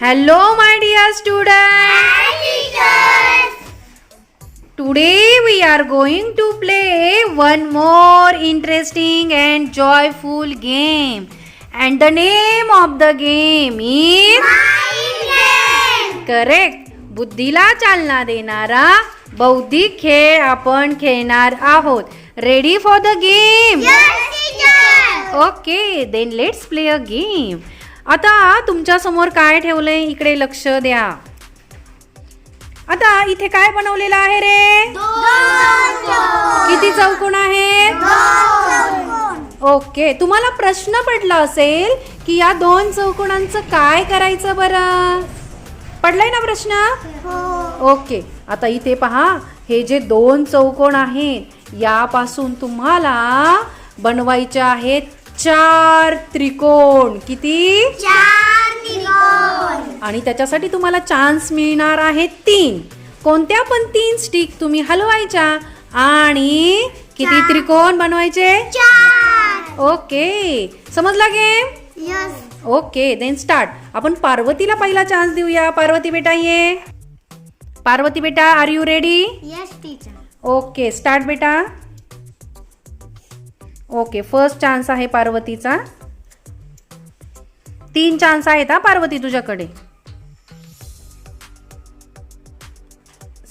Hello, my dear students. Today we are going to play one more interesting and joyful game. And the name of the game is correct बुद्धीला चालना देणारा बौद्धिक खेळ आपण खेळणार आहोत ready for the game okay then let's play a game आता तुमच्यासमोर काय ठेवलंय? इकडे लक्ष द्या. आता इथे काय बनवलेलं आहे रे? किती चौकोन आहेत ओके तुम्हाला प्रश्न पडला असेल की या दोन चौकोनांचं काय करायचं बरं? पडलाय ना प्रश्न? ओके आता इथे पहा हे जे दोन चौकोन आहेत यापासून तुम्हाला बनवायचे आहेत चार त्रिकोण. किती? आणि त्याच्यासाठी तुम्हाला चान्स मिळणार आहे तीन. कोणत्या पण तीन स्टिक तुम्ही हलवायच्या आणि किती त्रिकोण बनवायचे? ओके. समजला गेम ओके देन स्टार्ट आपण पार्वतीला पहिला चान्स देऊया. पार्वती बेटा ये. पार्वती बेटा are you ready okay start बेटा. ओके फर्स्ट चान्स आहे पार्वतीचा. तीन चान्स आहेत हा पार्वती तुझ्याकडे.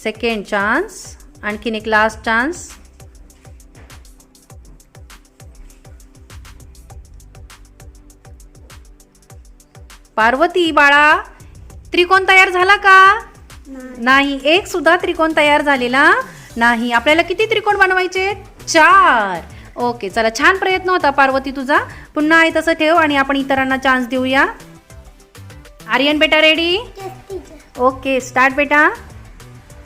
सेकंड चान्स आणखीन एक लास्ट चान्स पार्वती बाळा त्रिकोण तयार झाला का? नाही एक सुद्धा त्रिकोण तयार झालेला नाही. आपल्याला किती त्रिकोण बनवायचे? चार. ओके चला छान प्रयत्न होता पार्वती तुझा. पुन्हा आहे तसं ठेव आणि आपण इतरांना चान्स देऊया. आर्यन बेटा रेडी ओके स्टार्ट बेटा.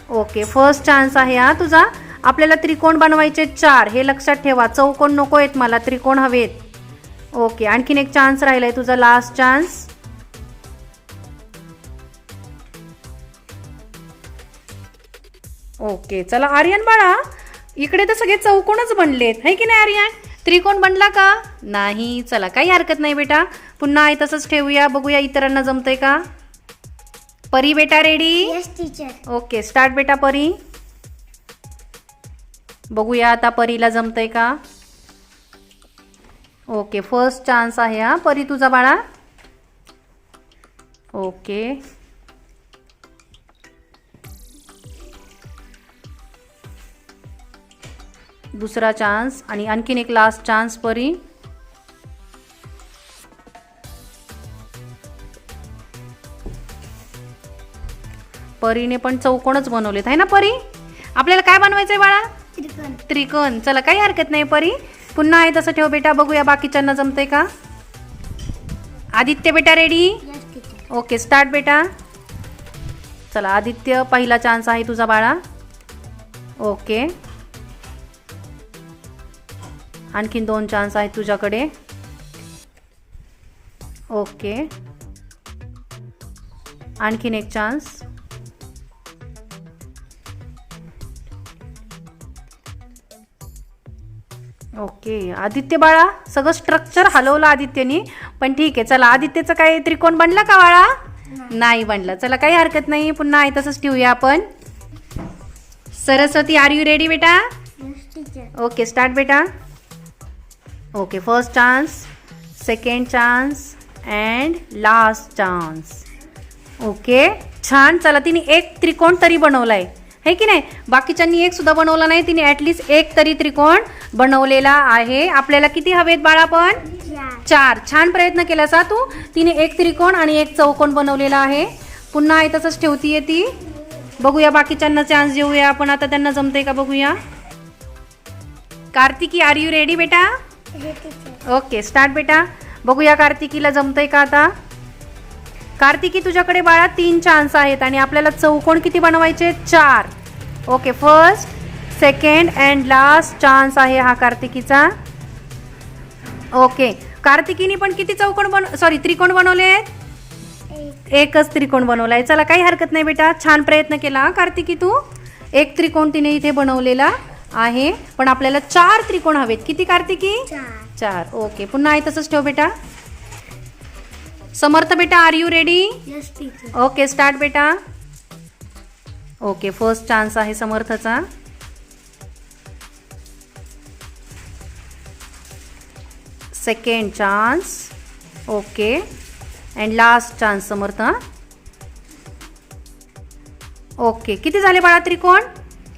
ओके फर्स्ट चान्स आहे हा तुझा. आपल्याला त्रिकोण बनवायचे चार हे लक्षात ठेवा. चौकोन नको आहेत मला त्रिकोण हवेत. ओके आणखीन एक चान्स राहिला आहे तुझा लास्ट चान्स ओके चला आर्यन बाळा. इकडे तर सगळे चौकोनच बनलेत. है की नाही आर्यन? त्रिकोण बनला का? नाही. चला काही हरकत नाही बेटा. पुन्हा आहे तसंच ठेवूया. बघूया इतरांना जमतंय का? परी बेटा रेडी ओके स्टार्ट बेटा परी. बघूया आता परीला जमतंय का? ओके फर्स्ट चान्स आहे हा. परी तुझा बाळा. ओके दुसरा चान्स आणि आणखीन एक लास्ट चान्स परी. परीने पण चौकोनच बनवलेत आहे ना परी? आपल्याला काय बनवायचंय बाळा? त्रिकोण. चला काही हरकत नाही परी. पुन्हा आहे तसं ठेव बेटा बघूया बाकीच्यांना जमतंय का? आदित्य बेटा रेडी ओके स्टार्ट बेटा. चला आदित्य पहिला चान्स आहे तुझा बाळा. ओके आणखीन दोन चान्स आहेत तुझ्याकडे. ओके आणखीन एक चान्स ओके आदित्य बाळा सगळं स्ट्रक्चर हलवलं आदित्यनी. पण ठीक आहे चला आदित्यचं काय त्रिकोण बनला का बाळा? नाही. बनलं. चला काही हरकत नाही पुन्हा आहे तसंच ठेवूया आपण. सरस्वती आर यू रेडी बेटा? ओके स्टार्ट बेटा. Okay first chance second chance and last chance okay छान. चला तिने एक त्रिकोण तरी बनवलाय. है की नाही? बाकीच्यांनी एक सुद्धा बनवला नाही तिने ॲटलिस्ट एक तरी त्रिकोण बनवलेला आहे. आपल्याला किती हवेत बाळा पण चार. छान प्रयत्न केला सा तू. तिने एक त्रिकोण आणि एक चौकोन बनवलेला आहे. पुन्हा आहे तसंच ठेवतीये ती. बघूया बाकीच्यांना चान्स देऊया आपण. आता त्यांना जमते का बघूया? कार्तिकी आर यू रेडी बेटा? ओके स्टार्ट बेटा. बघूया कार्तिकीला जमतंय का आता? कार्तिकी तुझ्याकडे बाळा तीन चान्स आहेत आणि आपल्याला चौकोन किती बनवायचे? चार. Okay first second and last chance आहे हा कार्तिकीचा. ओके कार्तिकीने पण किती चौकोन बन सॉरी त्रिकोण बनवले? एकच त्रिकोण बनवलाय. चला काही हरकत नाही बेटा. छान प्रयत्न केला हा कार्तिकी तू. एक त्रिकोण तिने इथे बनवलेला. आहे. पण आपल्याला चार त्रिकोण हवेत. किती कार्तिकी? चार. चार. ओके. पुन्हा आहे तसंच ठेव बेटा. समर्थ बेटा are you ready okay start बेटा. ओके फर्स्ट चान्स आहे समर्थचा. Second chance okay. And last chance Samarth? Okay. किती झाले बाळा त्रिकोण?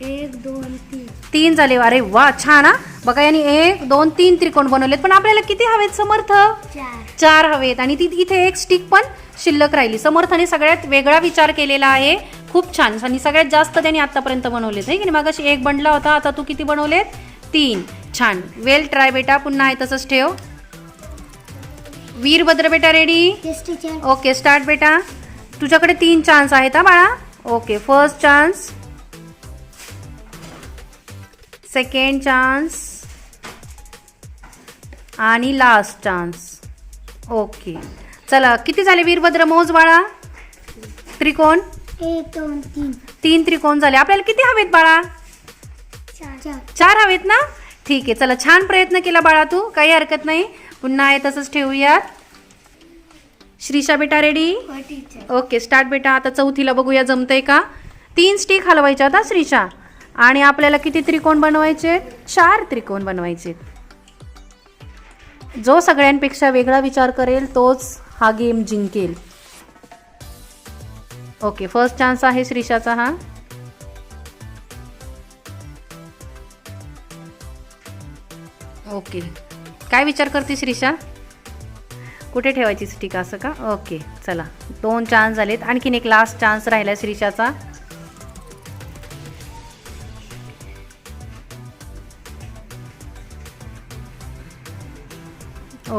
एक दोन तीन. तीन झाले. अरे वा छान हा. बघा यांनी एक दोन तीन त्रिकोण बनवलेत. पण आपल्याला किती हवेत? समर्थ? चार. चार हवेत. आणि ती इथे एक स्टिक पण शिल्लक राहिली. समर्थाने सगळ्यात वेगळा विचार केलेला आहे. खूप छान. आणि सगळ्यात जास्त त्यांनी आतापर्यंत बनवलेत आहे की नाही? मग एक बनला होता. आता तू किती बनवलेत? तीन. छान. वेल ट्राय बेटा. पुन्हा आहे तसंच ठेव. वीरभद्र बेटा रेडी टीचर ओके स्टार्ट बेटा. तुझ्याकडे तीन चान्स आहेत हा बाळा. Okay first chance second chance आणि लास्ट चान्स ओके चला किती झाले वीरभद्र मोज बाळा त्रिकोण तीन. तीन त्रिकोण झाले. आपल्याला किती हवेत बाळा? चार हवेत ना? ठीक आहे चला छान प्रयत्न केला बाळा तू. काही हरकत नाही. पुन्हा आहे तसंच ठेवूयात. श्रीषा बेटा रेडी ओके स्टार्ट बेटा. आता चौथीला बघूया जमतंय का? तीन स्टिक हलवायच्या आता श्रीषा. आणि आपल्याला किती त्रिकोण बनवायचे? चार त्रिकोण बनवायचे. जो सगळ्यांपेक्षा वेगळा विचार करेल तोच हा गेम जिंकेल. ओके फर्स्ट चान्स आहे श्रीषाचा हा. ओके. काय विचार करते श्रीषा? कुठे ठेवायची स्टिक असं का? ओके चला. दोन चान्स झालेत. आणखीन एक लास्ट चान्स राहिला श्रीषाचा.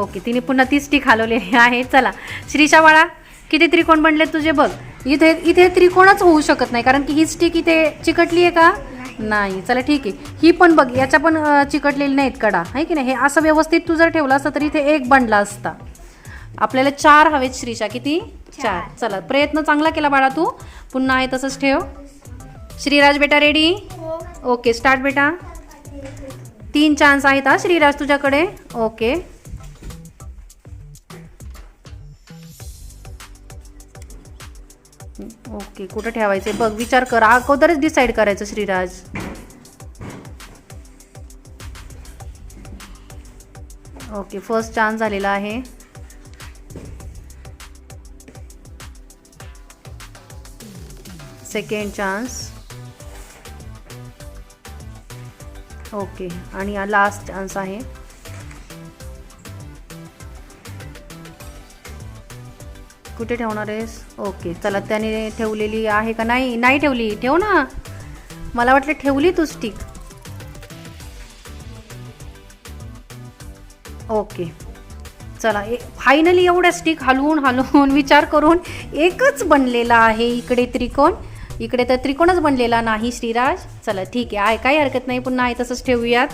ओके तिने पुन्हा ती स्टिक हलवलेली आहे. चला श्रीषा बाळा किती त्रिकोण बनले तुझे बघ. इथे इथे त्रिकोणच होऊ शकत नाही कारण की ही स्टिक इथे चिकटली आहे का? नाही. चला ठीक आहे. ही पण बघ याच्या पण चिकटलेली नाहीत कडा आहे की नाही? हे असं व्यवस्थित तू जर ठेवला असता तर इथे एक बनला असता. आपल्याला चार हवेत श्रीषा किती? चार. चला प्रयत्न चांगला केला बाळा तू. पुन्हा आहे तसंच ठेव. श्रीराज बेटा रेडी ओके स्टार्ट बेटा. तीन चान्स आहेत हा श्रीराज तुझ्याकडे. ओके. ओके कुठं ठेवायचं बघ विचार कर. अगोदरच डिसाईड करायचं श्रीराज. ओके फर्स्ट चान्स झालेला आहे. सेकंड चान्स ओके आणि हा लास्ट चान्स आहे. कुठे ठेवणार आहेस? ओके चला त्याने ठेवलेली आहे का? नाही नाही ठेवली. ठेव ना. मला वाटलं ठेवली तू. Stick okay. चला फायनली एवढ्या स्टिक हलवून हलवून विचार करून एकच बनलेला आहे इकडे त्रिकोण. इकडे तर त्रिकोणच बनलेला नाही श्रीराज. चला ठीक आहे. आहे काही हरकत नाही पुन्हा आहे तसंच ठेवूयात.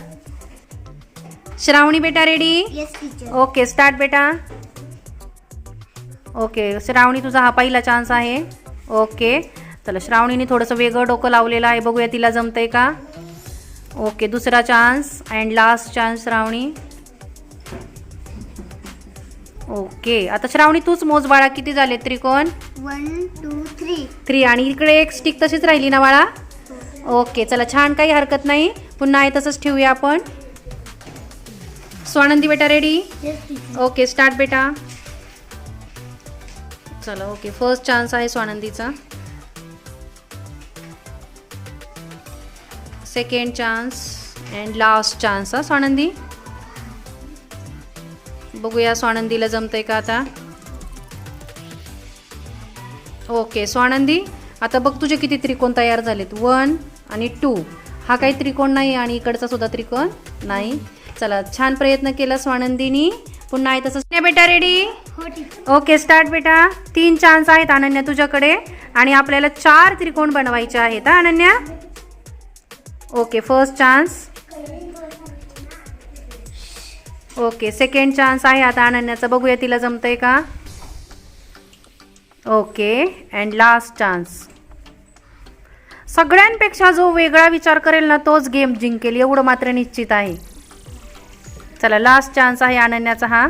श्रावणी बेटा रेडी ओके स्टार्ट बेटा. ओके श्रावणी तुझा हा पहिला चान्स आहे. ओके चला श्रावणीने थोडंसं वेगळं डोकं लावलेलं आहे. बघूया तिला जमतंय का? ओके दुसरा chance and last chance Shravani. Okay आता श्रावणी तूच मोज बाळा किती झाले त्रिकोण? वन टू थ्री थ्री आणि इकडे एक स्टिक तशीच राहिली ना बाळा? ओके चला छान काही हरकत नाही. पुन्हा आहे तसंच ठेवूया आपण. स्वानंदी बेटा रेडी ओके स्टार्ट बेटा. चला ओके फर्स्ट चान्स आहे स्वानंदीचा. Second chance and last chance हा स्वानंदी? बघूया स्वानंदीला जमतंय का आता. ओके स्वानंदी आता बघ तुझे किती त्रिकोण तयार झालेत. वन आणि टू हा काही त्रिकोण नाही आणि इकडचा सुद्धा त्रिकोण नाही. चला छान प्रयत्न केला स्वानंदीनी. पुन्हा आहे तसंच. बेटा रेडी ओके स्टार्ट बेटा. तीन चान्स आहेत अनन्या तुझ्याकडे. आणि आपल्याला चार त्रिकोण बनवायचे आहेत Ananya? Okay first chance okay second chance आहे आता अनन्याचा. बघूया तिला जमतंय का? ओके अँड लास्ट चान्स सगळ्यांपेक्षा जो वेगळा विचार करेल ना तोच गेम जिंकेल. एवढं मात्र निश्चित आहे. चला लास्ट चान्स आहे अनन्याचा हा.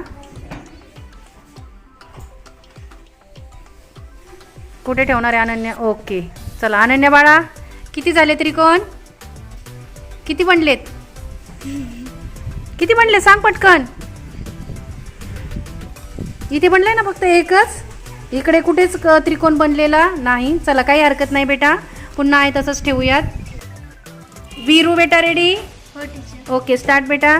कुठे ठेवणार आहे अनन्या? ओके चला अनन्या बाळा किती झाले त्रिकोण किती बनलेत किती बनले सांग पटकन. इथे बनलंय ना फक्त एकच? इकडे कुठेच त्रिकोण बनलेला नाही. चला काही हरकत नाही बेटा. पुन्हा आहे तसंच ठेवूयात. वीरू बेटा रेडी ओके स्टार्ट बेटा.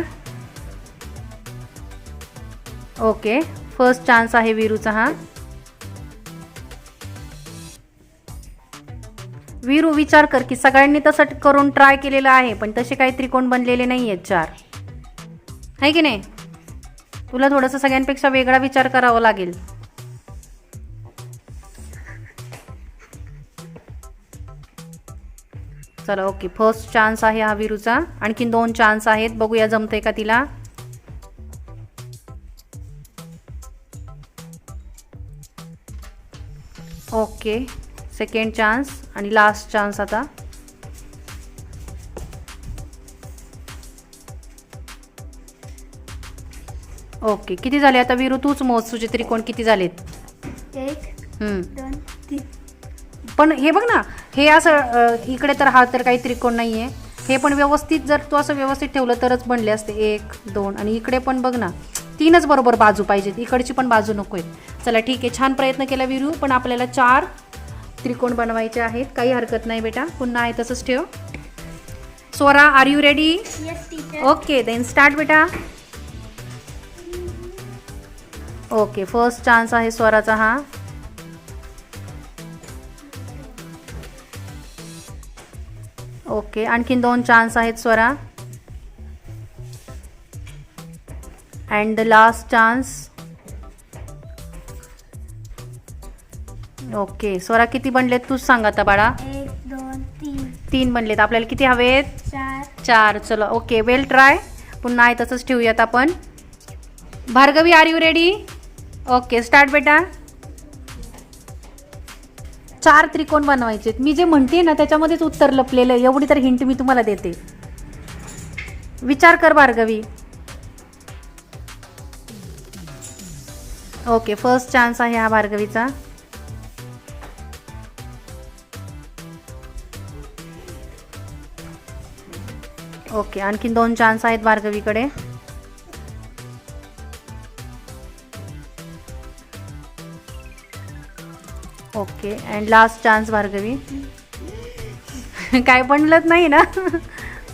ओके फर्स्ट चान्स आहे वीरूचा हा. वीरू विचार कर की सगळ्यांनी तसं करून ट्राय केलेलं आहे पण तसे काही त्रिकोण बनलेले नाही आहेत चार. आहे की नाही? तुला थोडंसं सगळ्यांपेक्षा वेगळा विचार करावा लागेल. चला ओके फर्स्ट चान्स आहे हा वीरूचा. आणखीन दोन चान्स आहेत. बघूया जमतंय का तिला. ओके. सेकंड चान्स आणि लास्ट चान्स आता. ओके. किती झाले आता वीरू? तूच मोज. तुझे त्रिकोण किती झालेत? पण हे बघ ना हे असं इकडे तर हा तर काही त्रिकोण नाही आहे हे पण व्यवस्थित जर तू असं व्यवस्थित ठेवलं तरच बनले असते. एक दोन आणि इकडे पण बघ ना तीनच बरोबर बाजू पाहिजेत. इकडची पण बाजू नको आहेत चला ठीक आहे छान प्रयत्न केला विरू पण आपल्याला चार त्रिकोण बनवायचे आहेत. काही हरकत नाही बेटा पुन्हा आहे तसंच ठेव. Swara are you ready okay then start बेटा. ओके फर्स्ट चान्स आहे स्वराचा हा. ओके आणखीन दोन चान्स आहेत Swara and the last chance okay. Swara किती बनलेत तूच सांग आता बाळा. एक दोन तीन. तीन बनलेत. आपल्याला किती हवेत? चार. चार. चलो ओके. वेल ट्राय. पुन्हा आहे तसंच ठेवूयात आपण. Bhargavi are you ready okay start बेटा. चार त्रिकोण बनवायचे मी जे म्हणते ना त्याच्यामध्येच उत्तर लपलेलं आहे. एवढी तर हिंट मी तुम्हाला देते. विचार कर भार्गवी. ओके फर्स्ट चान्स आहे हा भार्गवीचा. ओके आणखीन दोन चान्स आहेत भार्गवीकडे. Okay and last chance Bhargavi. काय बनलंच नाही ना?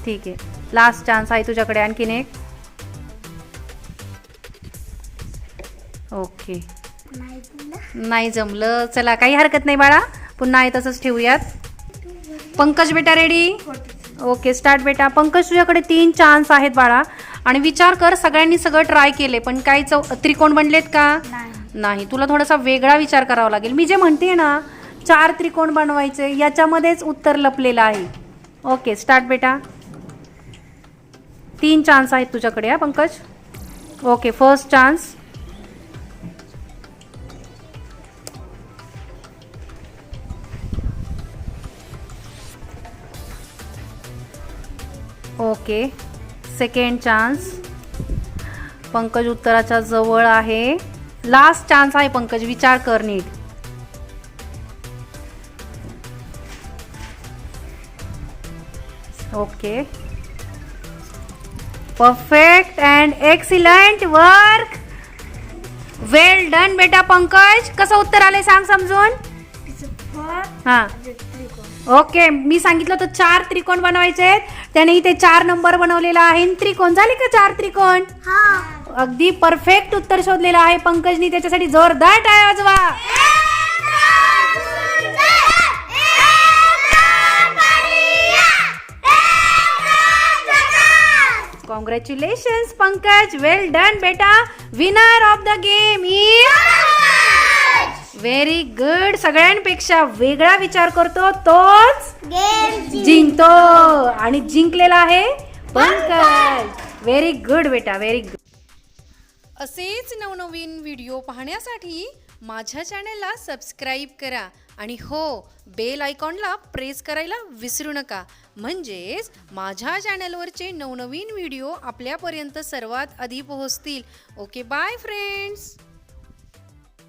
ठीक आहे लास्ट चान्स आहे तुझ्याकडे आणखीन एक. ओके. नाही जमलं. चला काही हरकत नाही बाळा. पुन्हा आहे तसंच ठेवूयात. पंकज बेटा रेडी ओके स्टार्ट बेटा. पंकज तुझ्याकडे तीन चान्स आहेत बाळा. आणि विचार कर सगळ्यांनी सगळं ट्राय केले पण काही चौ त्रिकोण बनलेत का? नाही. नाही. तुला थोडासा वेगळा विचार करावा लागेल. मी जे म्हणते ना चार त्रिकोण बनवायचे याच्यामध्येच उत्तर लपलेलं आहे. ओके स्टार्ट बेटा. तीन चान्स आहेत तुझ्याकडे हा Pankaj. Okay first chance okay. Second chance Pankaj उत्तराच्या जवळ आहे. लास्ट चान्स आहे पंकज विचार कर नीट. Okay. Perfect and excellent work well done बेटा पंकज. कसं उत्तर आलंय सांग समजून? हां. ओके मी सांगितलं होतं चार त्रिकोण बनवायचे आहेत. त्याने इथे चार नंबर बनवलेला आहे. त्रिकोण झाले का चार त्रिकोण? हा. अगदी परफेक्ट उत्तर शोधलेलं आहे पंकजनी. त्याच्यासाठी जोरदार टाळ्या वाजवा. कॉंग्रॅच्युलेशन पंकज. वेल डन बेटा. Winner of the game is very good सगळ्यांपेक्षा वेगळा विचार करतो तोच गेम जिंकतो. आणि जिंकलेला आहे पंकज. व्हेरी गुड बेटा. व्हेरी गुड असेच नवनवीन व्हिडिओ पाहण्यासाठी माझ्या चॅनलला सबस्क्राईब करा. आणि हो बेल आयकॉनला प्रेस करायला विसरू नका. म्हणजेच माझ्या चॅनलवरचे नवनवीन व्हिडिओ आपल्यापर्यंत सर्वात आधी पोहोचतील. Okay bye friends